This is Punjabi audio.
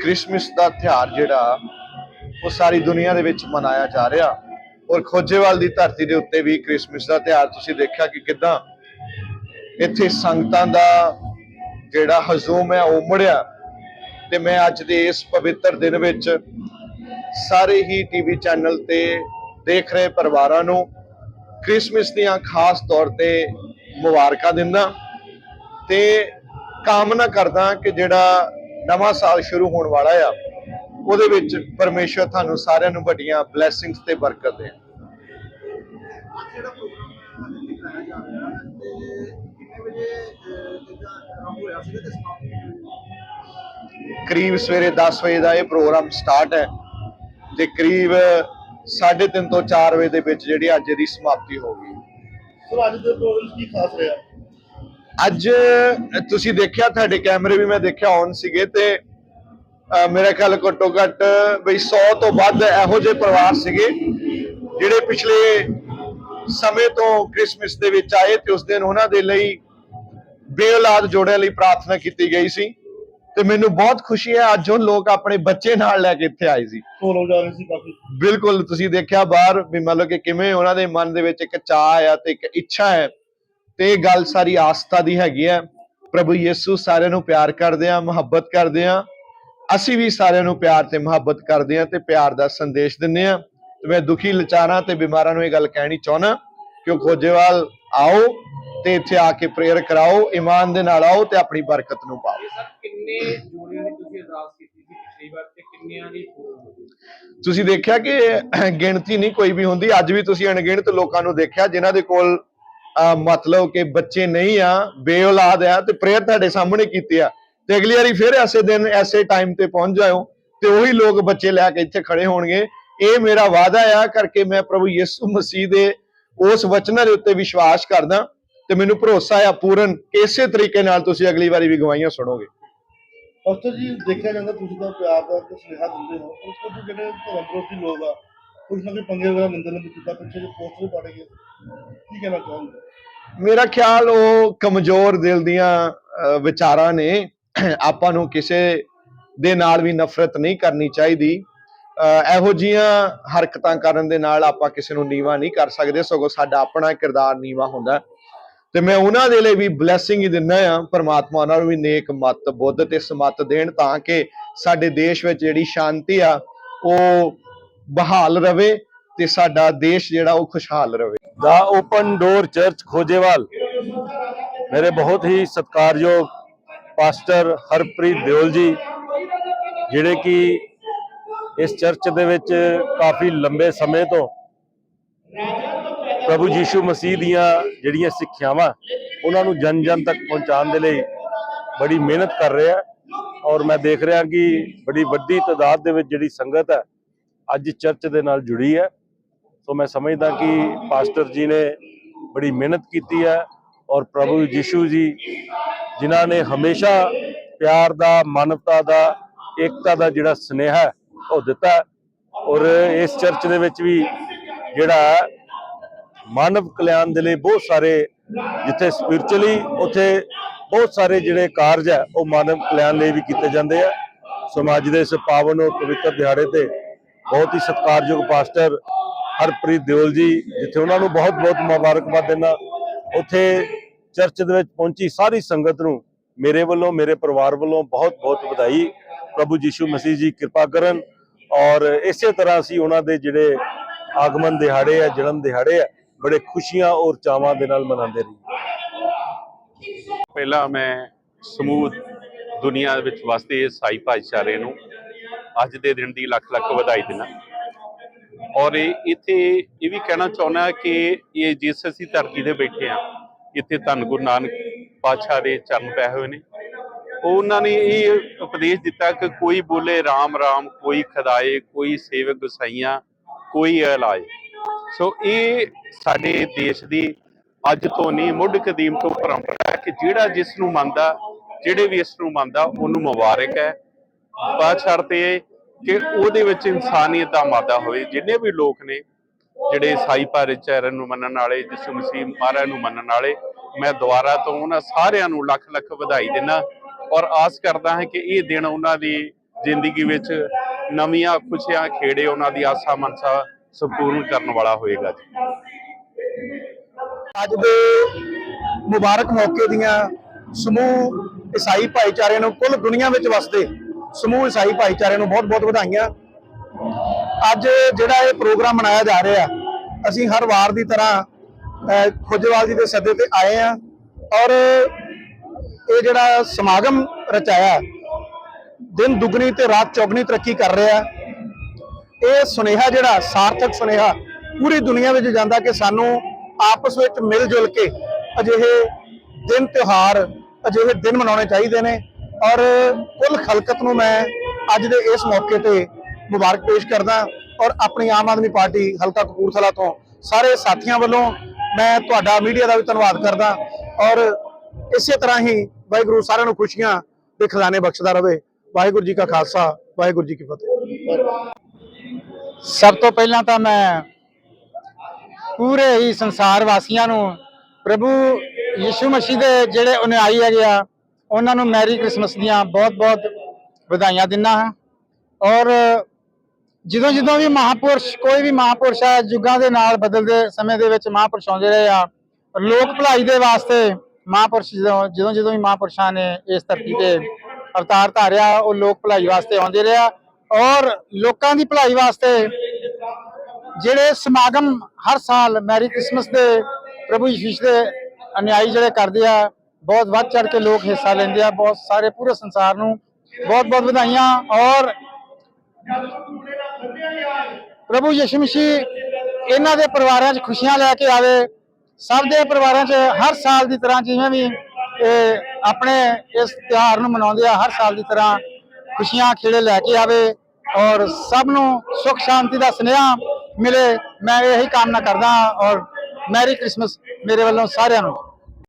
ਕ੍ਰਿਸਮਸ ਦਾ ਤਿਉਹਾਰ ਜਿਹੜਾ, ਉਹ ਸਾਰੀ ਦੁਨੀਆ ਦੇ ਵਿੱਚ ਮਨਾਇਆ ਜਾ ਰਿਹਾ। ਔਰ ਖੋਜੇਵਾਲ ਦੀ ਧਰਤੀ ਦੇ ਉੱਤੇ ਵੀ ਕ੍ਰਿਸਮਸ ਦਾ ਤਿਉਹਾਰ, ਤੁਸੀਂ ਦੇਖਿਆ ਕਿ ਕਿਦਾਂ? ਇੱਥੇ ਸੰਗਤਾਂ ਦਾ ਜਿਹੜਾ ਹਜ਼ੂਮ ਹੈ, ਉਹ ਉਮੜਿਆ ਤੇ ਮੈਂ ਅੱਜ ਦੇ ਇਸ ਪਵਿੱਤਰ ਦਿਨ ਵਿੱਚ ਸਾਰੇ ਹੀ ਟੀਵੀ ਚੈਨਲ ਤੇ ਦੇਖ ਰਹੇ ਪਰਿਵਾਰਾਂ ਨੂੰ ਕ੍ਰਿਸਮਸ ਦੀਆਂ ਖਾਸ ਤੌਰ ਤੇ ਮੁਬਾਰਕਾਂ ਦਿੰਦਾ। ਤੇ ਕਾਮਨਾ ਕਰਦਾ ਕਿ ਜਿਹੜਾ ਨਵਾਂ ਸਾਲ ਸ਼ੁਰੂ ਹੋਣ ਵਾਲਾ ਆ, ਉਹਦੇ ਵਿੱਚ ਪਰਮੇਸ਼ਰ ਤੁਹਾਨੂੰ ਸਾਰਿਆਂ ਨੂੰ ਵੱਡੀਆਂ ਬਲੇਸਿੰਗਸ ਤੇ ਬਰਕਤ ਦੇ ਕਰੀਬ ਸਵੇਰੇ 10 ਵਜੇ ਦਾ ਇਹ ਪ੍ਰੋਗਰਾਮ ਸਟਾਰਟ ਹੈ ਤੇ ਕਰੀਬ 3:30 ਤੋਂ 4 ਵਜੇ ਦੇ ਵਿੱਚ ਜਿਹੜੀ ਅੱਜ ਦੀ ਸਮਾਪਤੀ ਹੋ ਗਈ। ਅੱਜ ਦੇ ਪ੍ਰੋਗਰਾਮ ਕੀ ਖਾਸ ਰਿਹਾ? ਅੱਜ ਤੁਸੀਂ ਦੇਖਿਆ ਤੁਹਾਡੇ ਕੈਮਰੇ ਵੀ ਮੈਂ ਦੇਖਿਆ ਔਨ ਸੀਗੇ ਤੇ ਮੇਰਾ ਖਿਆਲ ਘੱਟੋ ਘੱਟ ਬਈ 100 ਤੋਂ ਵੱਧ ਇਹੋ ਜਿਹੇ ਪਰਿਵਾਰ ਸੀਗੇ ਜਿਹੜੇ ਪਿਛਲੇ ਸਮੇਂ ਤੋਂ ਕ੍ਰਿਸਮਸ ਦੇ ਵਿੱਚ ਆਏ ਤੇ ਉਸ ਦਿਨ ਉਹਨਾਂ ਦੇ ਲਈ ਬੇਔਲਾਦ ਜੋੜਿਆਂ ਲਈ ਪ੍ਰਾਰਥਨਾ ਕੀਤੀ ਗਈ ਸੀ। ਤੇ ਮੈਨੂੰ ਬਹੁਤ ਖੁਸ਼ੀ ਹੈ ਅੱਜ ਉਹ ਲੋਕ ਆਪਣੇ ਬੱਚੇ ਨਾਲ ਲੈ ਕੇ ਇੱਥੇ ਆਏ ਸੀ। ਸੋਲੋ ਜਾ ਰਹੇ ਸੀ ਕਾਫੀ। ਬਿਲਕੁਲ ਤੁਸੀਂ ਦੇਖਿਆ ਬਾਹਰ ਵੀ ਮਤਲਬ ਕਿ ਕਿਵੇਂ ਉਹਨਾਂ ਦੇ ਮਨ ਦੇ ਵਿੱਚ ਇੱਕ ਚਾਹ ਆ ਤੇ ਇੱਕ ਇੱਛਾ ਹੈ ਤੇ ਇਹ ਗੱਲ ਸਾਰੀ ਆਸਥਾ ਦੀ ਹੈਗੀ ਹੈ। ਪ੍ਰਭੂ ਯਿਸੂ ਸਾਰਿਆਂ ਨੂੰ ਪਿਆਰ ਕਰਦੇ ਆ ਮੁਹੱਬਤ ਕਰਦੇ ਆ ਅਸੀਂ ਵੀ ਸਾਰਿਆਂ ਨੂੰ ਪਿਆਰ ਤੇ ਮੁਹੱਬਤ ਕਰਦੇ ਆ ਤੇ ਪਿਆਰ ਦਾ ਸੰਦੇਸ਼ ਦਿੰਦੇ ਆ ਤੇ ਮੈਂ ਦੁਖੀ ਲਾਚਾਰਾਂ ਤੇ ਬਿਮਾਰਾਂ ਨੂੰ ਇਹ ਗੱਲ ਕਹਿਣੀ ਚਾਹੁੰਦਾ ਕਿ ਉਹ ਖੋਜੇਵਾਲ ਆਓ ਤੇ ਇੱਥੇ ਆ ਕੇ ਪ੍ਰੇਅਰ ਕਰਾਓ ਇਮਾਨ ਦੇ ਨਾਲ ਆਓ ਤੇ ਆਪਣੀ ਬਰਕਤ ਨੂੰ ਪਾਓ। ਕਿੰਨੇ ਜੋੜਿਆਂ ਦੀ ਤੁਸੀਂ ਅਰਦਾਸ ਕੀਤੀ ਸੀ ਪਿਛਲੀ ਵਾਰ ਤੇ ਕਿੰਨਿਆਂ ਦੀ ਪੂਰਨ ਹੋ ਗਈ ਤੁਸੀਂ ਦੇਖਿਆ ਕਿ ਗਿਣਤੀ ਨਹੀਂ ਕੋਈ ਵੀ ਹੁੰਦੀ। ਅੱਜ ਵੀ ਤੁਸੀਂ ਅਣਗਿਣਤ ਲੋਕਾਂ ਨੂੰ ਦੇਖਿਆ ਜਿਨ੍ਹਾਂ ਦੇ ਕੋਲ ਮਤਲਬ ਕਿ ਬੱਚੇ ਨਹੀਂ ਆ, ਬੇਔਲਾਦ ਆ ਤੇ ਪ੍ਰੇਅਰ ਤੁਹਾਡੇ ਸਾਹਮਣੇ ਕੀਤੀ ਆ। ਤੇ ਅਗਲੀ ਵਾਰੀ ਫਿਰ ਐਸੇ ਦਿਨ, ਐਸੇ ਟਾਈਮ ਤੇ ਪਹੁੰਚ ਜਾਓ ਤੇ ਉਹੀ ਲੋਕ ਬੱਚੇ ਲੈ ਕੇ ਇੱਥੇ ਖੜੇ ਹੋਣਗੇ। ਇਹ ਮੇਰਾ ਵਾਅਦਾ ਆ ਕਰਕੇ ਮੈਂ ਪ੍ਰਭੂ ਯਿਸੂ ਮਸੀਹ ਦੇ ਉਸ ਵਚਨਾਂ ਦੇ ਉੱਤੇ ਵਿਸ਼ਵਾਸ ਕਰਦਾ ਤੇ ਮੈਨੂੰ ਭਰੋਸਾ ਆ ਪੂਰਨ ਇਸੇ ਤਰੀਕੇ ਨਾਲ ਤੁਸੀਂ ਅਗਲੀ ਵਾਰੀ ਵੀ ਗਵਾਹੀਆਂ ਸੁਣੋਗੇ। ਅਫਸਰ ਜੀ, ਦੇਖਿਆ ਜਾਂਦਾ ਤੁਸੀਂ ਤਾਂ ਪਿਆਰ ਦਾ ਸੁਨੇਹਾ ਦਿੰਦੇ ਹੋ, ਉਸ ਜਿਹੜੇ ਧਰਮ ਵਿਰੋਧੀ ਲੋਕ ਆ ਕੁਝ ਨਾ ਕੋਈ ਪੰਗੇ ਵਗੈਰਾ ਲੈਂਦੇ ਨੇ ਜਿੱਦਾਂ ਪਿੱਛੇ ਜੇ ਪੋਸਟਰ ਪਾੜੇ ਗਏ। ਕੀ ਕਹਿਣਾ ਚਾਹੁੰਦੇ ਮੇਰਾ ਖਿਆਲ ਉਹ ਕਮਜ਼ੋਰ ਦਿਲ ਦੀਆਂ ਵਿਚਾਰਾਂ ਨੇ। ਆਪਾਂ ਨੂੰ ਕਿਸੇ ਦੇ ਨਾਲ ਵੀ ਨਫ਼ਰਤ ਨਹੀਂ ਕਰਨੀ ਚਾਹੀਦੀ। ਇਹੋ ਜੀਆਂ ਹਰਕਤਾਂ ਕਰਨ ਦੇ ਨਾਲ ਆਪਾਂ ਕਿਸੇ ਨੂੰ ਨੀਵਾ ਨਹੀਂ ਕਰ ਸਕਦੇ। ਸਗੋਂ ਸਾਡਾ ਆਪਣਾ ਕਿਰਦਾਰ ਨੀਵਾ ਹੁੰਦਾ। ਤੇ ਮੈਂ ਉਹਨਾਂ ਦੇ ਲਈ ਵੀ ਬਲੇਸਿੰਗ ਹੀ ਦਿੰਦਾ ਆ ਪਰਮਾਤਮਾ ਉਹਨਾਂ ਨੂੰ ਵੀ ਨੇਕ ਮਤ, ਬੁੱਧ ਤੇ ਸਮਤ ਦੇਣ ਤਾਂ ਕਿ ਸਾਡੇ ਦੇਸ਼ ਵਿੱਚ ਜਿਹੜੀ ਸ਼ਾਂਤੀ ਆ, ਉਹ ਬਹਾਲ ਰਵੇ ਤੇ ਸਾਡਾ ਦੇਸ਼ ਜਿਹੜਾ ਉਹ ਖੁਸ਼ਹਾਲ ਰਵੇ। ਦਾ ਓਪਨ ਡੋਰ ਚਰਚ ਖੋਜੇਵਾਲ। ਮੇਰੇ ਬਹੁਤ ਹੀ ਸਤਿਕਾਰਯੋਗ ਪਾਸਟਰ ਹਰਪ੍ਰੀਤ ਦਿਓਲ ਜੀ, ਜਿਹੜੇ ਕਿ ਇਸ ਚਰਚ ਦੇ ਵਿੱਚ ਕਾਫੀ ਲੰਬੇ ਸਮੇਂ ਤੋਂ ਪ੍ਰਭੂ ਯੀਸ਼ੂ ਮਸੀਹ ਦੀਆਂ ਜਿਹੜੀਆਂ ਸਿੱਖਿਆਵਾਂ ਉਹਨਾਂ ਨੂੰ ਜਨ ਜਨ ਤੱਕ ਪਹੁੰਚਾਉਣ ਦੇ ਲਈ ਬੜੀ ਮਿਹਨਤ ਕਰ ਰਹੇ ਆ ਔਰ ਮੈਂ ਦੇਖ ਰਿਹਾ ਕਿ ਬੜੀ ਵੱਡੀ ਤਾਦਾਦ ਦੇ ਵਿੱਚ ਜਿਹੜੀ ਸੰਗਤ ਹੈ ਅੱਜ ਚਰਚ ਦੇ ਨਾਲ ਜੁੜੀ ਹੈ। ਸੋ ਮੈਂ ਸਮਝਦਾ ਕਿ ਪਾਸਟਰ ਜੀ ਨੇ ਬੜੀ ਮਿਹਨਤ ਕੀਤੀ ਹੈ ਔਰ ਪ੍ਰਭੂ ਯਿਸੂ ਜੀ ਜਿਨ੍ਹਾਂ ਨੇ ਹਮੇਸ਼ਾ ਪਿਆਰ ਦਾ ਮਾਨਵਤਾ ਦਾ ਏਕਤਾ ਦਾ ਜਿਹੜਾ ਸੁਨੇਹਾ ਉਹ ਦਿੱਤਾ ਔਰ ਇਸ ਚਰਚ ਦੇ ਵਿੱਚ ਵੀ ਜਿਹੜਾ ਹੈ, ਮਾਨਵ ਕਲਿਆਣ ਦੇ ਲਈ ਬਹੁਤ ਸਾਰੇ ਜਿੱਥੇ ਸਪਿਰਚੁਅਲੀ ਉੱਥੇ ਬਹੁਤ ਸਾਰੇ ਜਿਹੜੇ ਕਾਰਜ ਹੈ ਉਹ ਮਾਨਵ ਕਲਿਆਣ ਲਈ ਵੀ ਕੀਤੇ ਜਾਂਦੇ ਆ। ਸਮਾਜ ਦੇ ਇਸ ਪਾਵਨ ਔਰ ਪਵਿੱਤਰ ਦਿਹਾੜੇ ਤੇ ਬਹੁਤ ਹੀ ਸਤਿਕਾਰਯੋਗ ਪਾਸਟਰ ਹਰਪ੍ਰੀਤ ਦਿਓਲ ਜੀ, ਜਿੱਥੇ ਉਹਨਾਂ ਨੂੰ ਬਹੁਤ ਬਹੁਤ ਮੁਬਾਰਕਬਾਦ ਦੇਣਾ ਉੱਥੇ ਚਰਚ ਦੇ ਵਿੱਚ ਪਹੁੰਚੀ ਸਾਰੀ ਸੰਗਤ ਨੂੰ ਮੇਰੇ ਵੱਲੋਂ, ਮੇਰੇ ਪਰਿਵਾਰ ਵੱਲੋਂ ਬਹੁਤ ਬਹੁਤ ਵਧਾਈ। ਪ੍ਰਭੂ ਯੀਸ਼ੂ ਮਸੀਹ ਜੀ, ਕਿਰਪਾ ਕਰਨ। ਔਰ ਇਸੇ ਤਰ੍ਹਾਂ ਅਸੀਂ ਉਹਨਾਂ ਦੇ ਜਿਹੜੇ ਆਗਮਨ ਦਿਹਾੜੇ ਆ, ਜਨਮ ਦਿਹਾੜੇ ਆ, ਬੜੇ ਖੁਸ਼ੀਆਂ ਔਰ ਚਾਵਾਂ ਦੇ ਨਾਲ ਮਨਾਉਂਦੇ ਰਹੀਏ। ਪਹਿਲਾਂ ਮੈਂ ਸਮੂਹ ਦੁਨੀਆ ਵਿੱਚ ਵਸਦੇ ਸਾਈ ਭਾਈਚਾਰੇ ਨੂੰ ਅੱਜ ਦੇ ਦਿਨ ਦੀ ਲੱਖ ਲੱਖ ਵਧਾਈ ਦਿੰਦਾ ਔਰ ਇਹ ਇੱਥੇ ਇਹ ਵੀ ਕਹਿਣਾ ਚਾਹੁੰਦਾ ਕਿ ਇਹ ਜਿਸ ਅਸੀਂ ਧਰਤੀ ਤੇ ਬੈਠੇ ਆ। ਇੱਥੇ ਧੰਨ ਗੁਰੂ ਨਾਨਕ ਪਾਤਸ਼ਾਹ ਦੇ ਚਰਨ ਪਏ ਹੋਏ ਨੇ। ਉਹਨਾਂ ਨੇ ਇਹ ਉਪਦੇਸ਼ ਦਿੱਤਾ ਕਿ ਕੋਈ ਬੋਲੇ RAM RAM ਕੋਈ ਖਦਾਏ, ਕੋਈ ਸੇਵਕ ਗੁਸਾਈਆਂ, ਕੋਈ ਇਲਾਜ ਸੋ ਇਹ ਸਾਡੇ ਦੇਸ਼ ਦੀ ਅੱਜ ਤੋਂ ਨਹੀਂ, ਮੁੱਢ ਕਦੀਮ ਤੋਂ ਪਰੰਪਰਾ ਹੈ ਕਿ ਜਿਹੜਾ ਜਿਸ ਨੂੰ ਮੰਨਦਾ, ਜਿਹੜੇ ਵੀ ਇਸ ਨੂੰ ਮੰਨਦਾ, ਉਹਨੂੰ ਮੁਬਾਰਕ ਹੈ। ਬਾਤ ਸ਼ਰਤੇ ਕਿ ਉਹਦੇ ਵਿੱਚ ਇਨਸਾਨੀਅਤ ਦਾ ਮਾਦਾ ਹੋਵੇ, ਜਿੰਨੇ ਵੀ ਲੋਕ ਨੇ ਜਿਹੜੇ ਸਾਈ ਭਾਈਚਾਰੇ ਨੂੰ ਮੰਨਣ ਵਾਲੇ ਜਿਸੂ ਮਸੀਹ ਮਹਾਰਾਜ ਨੂੰ ਮੰਨਣ ਵਾਲੇ, ਮੈਂ ਦੁਆਰਾ ਤੋਂ ਉਹਨਾਂ ਸਾਰਿਆਂ ਨੂੰ ਲੱਖ ਲੱਖ ਵਧਾਈ ਦਿੰਦਾ ਔਰ ਆਸ ਕਰਦਾ ਹਾਂ ਕਿ ਇਹ ਦਿਨ ਉਹਨਾਂ ਦੀ ਜ਼ਿੰਦਗੀ ਵਿੱਚ ਨਵੀਆਂ ਖੁਸ਼ੀਆਂ, ਖੇੜੇ ਉਹਨਾਂ ਦੀ ਆਸਾ ਮਨਸਾ ਸੰਪੂਰਨ ਕਰਨ ਵਾਲਾ ਹੋਏਗਾ ਜੀ। ਅੱਜ ਦੇ ਮੁਬਾਰਕ ਮੌਕੇ ਦੀਆਂ ਸਮੂਹ ਈਸਾਈ ਭਾਈਚਾਰੇ ਨੂੰ ਕੁੱਲ ਦੁਨੀਆ ਵਿੱਚ ਵਸਦੇ ਸਮੂਹ ਈਸਾਈ ਭਾਈਚਾਰੇ ਨੂੰ ਬਹੁਤ-ਬਹੁਤ ਵਧਾਈਆਂ। ਅੱਜ ਜਿਹੜਾ ਇਹ ਪ੍ਰੋਗਰਾਮ ਮਨਾਇਆ ਜਾ ਰਿਹਾ ਅਸੀਂ ਹਰ ਵਾਰ ਦੀ ਤਰ੍ਹਾਂ ਅਹ, ਜੀ ਦੇ ਸੱਦੇ ਤੇ ਆਏ ਆ ਔਰ ਇਹ ਜਿਹੜਾ ਸਮਾਗਮ ਰਚਾਇਆ ਦਿਨ ਦੁਗਣੀ ਤੇ ਰਾਤ ਚੌਗਣੀ ਤਰੱਕੀ ਕਰ ਰਿਹਾ। ਇਹ ਸੁਨੇਹਾ ਜਿਹੜਾ ਸਾਰਥਕ ਸੁਨੇਹਾ ਪੂਰੀ ਦੁਨੀਆ ਵਿੱਚ ਜਾਂਦਾ ਕਿ ਸਾਨੂੰ ਆਪਸ ਵਿੱਚ ਮਿਲ ਜੁਲ ਕੇ ਅਜਿਹੇ ਦਿਨ ਤਿਉਹਾਰ ਅਜਿਹੇ ਦਿਨ ਮਨਾਉਣੇ ਚਾਹੀਦੇ ਨੇ। ਔਰ ਕੁੱਲ ਖਲਕਤ ਨੂੰ ਮੈਂ ਅੱਜ ਦੇ ਇਸ ਮੌਕੇ ਤੇ ਮੁਬਾਰਕ ਪੇਸ਼ ਕਰਦਾ ਔਰ ਆਪਣੀ ਆਮ ਆਦਮੀ ਪਾਰਟੀ ਹਲਕਾ ਕਪੂਰਥਲਾ ਤੋਂ ਸਾਰੇ ਸਾਥੀਆਂ ਵੱਲੋਂ ਮੈਂ ਤੁਹਾਡਾ ਮੀਡੀਆ ਦਾ ਵੀ ਧੰਨਵਾਦ ਕਰਦਾ ਔਰ ਇਸੇ ਤਰ੍ਹਾਂ ਹੀ ਵਾਹਿਗੁਰੂ ਸਾਰਿਆਂ ਨੂੰ ਖੁਸ਼ੀਆਂ ਦੇ ਖਜ਼ਾਨੇ ਬਖਸ਼ਦਾ ਰਹੇ ਵਾਹਿਗੁਰੂ ਜੀ ਕਾ ਖਾਲਸਾ, ਵਾਹਿਗੁਰੂ ਜੀ ਕੀ ਫਤਿਹ। ਸਭ ਤੋਂ ਪਹਿਲਾਂ ਤਾਂ ਮੈਂ ਪੂਰੇ ਹੀ ਸੰਸਾਰ ਵਾਸੀਆਂ ਨੂੰ ਪ੍ਰਭੂ ਯਿਸੂ ਮਸੀਹ ਦੇ ਜਿਹੜੇ ਅਨੁਆਈ ਹੈਗੇ ਆ ਉਹਨਾਂ ਨੂੰ ਮੈਰੀ ਕ੍ਰਿਸਮਸ ਦੀਆਂ ਬਹੁਤ-ਬਹੁਤ ਵਧਾਈਆਂ ਦਿੰਦਾ ਹਾਂ। ਔਰ ਜਦੋਂ ਜਦੋਂ ਵੀ ਮਹਾਪੁਰਸ਼ ਕੋਈ ਵੀ ਮਹਾਪੁਰਸ਼ ਆ, ਯੁੱਗਾਂ ਦੇ ਨਾਲ ਬਦਲਦੇ ਸਮੇਂ ਦੇ ਵਿੱਚ ਮਹਾਪੁਰਸ਼ ਆਉਂਦੇ ਰਹੇ ਆ, ਲੋਕ ਭਲਾਈ ਦੇ ਵਾਸਤੇ ਮਹਾਪੁਰਸ਼ ਜਦੋਂ ਜਦੋਂ ਜਦੋਂ ਵੀ ਮਹਾਪੁਰਸ਼ਾਂ ਨੇ ਇਸ ਧਰਤੀ ਤੇ ਅਵਤਾਰ ਧਾਰਿਆ, ਉਹ ਲੋਕ ਭਲਾਈ ਵਾਸਤੇ ਆਉਂਦੇ ਰਹੇ ਆ। ਔਰ ਲੋਕਾਂ ਦੀ ਭਲਾਈ ਵਾਸਤੇ ਜਿਹੜੇ ਸਮਾਗਮ ਹਰ ਸਾਲ ਮੈਰੀ ਕ੍ਰਿਸਮਸ ਦੇ ਪ੍ਰਭੂ ਯਿਸੂ ਦੇ ਅਨੁਆਈ ਜਿਹੜੇ ਕਰਦੇ ਆ ਬਹੁਤ ਵੱਧ ਚੜ ਕੇ ਲੋਕ ਹਿੱਸਾ ਲੈਂਦੇ ਆ, ਬਹੁਤ ਸਾਰੇ ਪੂਰੇ ਸੰਸਾਰ ਨੂੰ ਬਹੁਤ ਬਹੁਤ ਵਧਾਈਆਂ ਔਰ ਪ੍ਰਭੂ ਯਿਸੂ ਮਸੀਹ ਇਹਨਾਂ ਦੇ ਪਰਿਵਾਰਾਂ 'ਚ ਖੁਸ਼ੀਆਂ ਲੈ ਕੇ ਆਵੇ, ਸਭ ਦੇ ਪਰਿਵਾਰਾਂ 'ਚ ਹਰ ਸਾਲ ਦੀ ਤਰ੍ਹਾਂ ਜਿਵੇਂ ਵੀ ਇਹ ਆਪਣੇ ਇਸ ਤਿਉਹਾਰ ਨੂੰ ਮਨਾਉਂਦੇ ਆ, ਹਰ ਸਾਲ ਦੀ ਤਰ੍ਹਾਂ ਖੁਸ਼ੀਆਂ ਖੇੜੇ ਲੈ ਕੇ ਆਵੇ ਔਰ ਸਭ ਨੂੰ ਸੁਖ ਸ਼ਾਂਤੀ ਦਾ ਸੁਨੇਹਾ ਮਿਲੇ। ਮੈਂ ਇਹੀ ਕਾਮਨਾ ਕਰਦਾ ਹਾਂ ਔਰ ਮੈਰੀ ਕ੍ਰਿਸਮਸ ਮੇਰੇ ਵੱਲੋਂ ਸਾਰਿਆਂ ਨੂੰ।